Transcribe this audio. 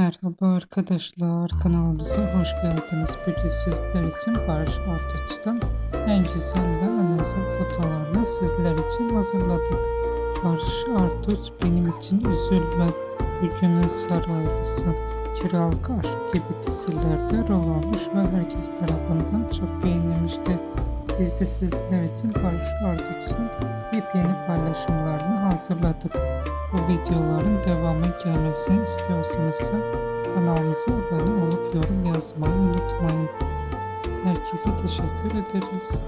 Merhaba arkadaşlar kanalımıza hoş geldiniz. Bugün sizler için Barış Arduç'tan en güzel ve en özel fotoğraflarını sizler için hazırladık. Barış Arduç benim için üzülme, bugünün saraylısı, kiralık aşk gibi dizilerde rol almış ve herkes tarafından çok beğenilmişti. Biz de sizler için Barış Arduç'un yepyeni paylaşımlarını hazırladık. Bu videoların devamı gelmesini istiyorsanız da kanalımıza abone olup yorum yazmayı unutmayın. Herkese teşekkür ederiz.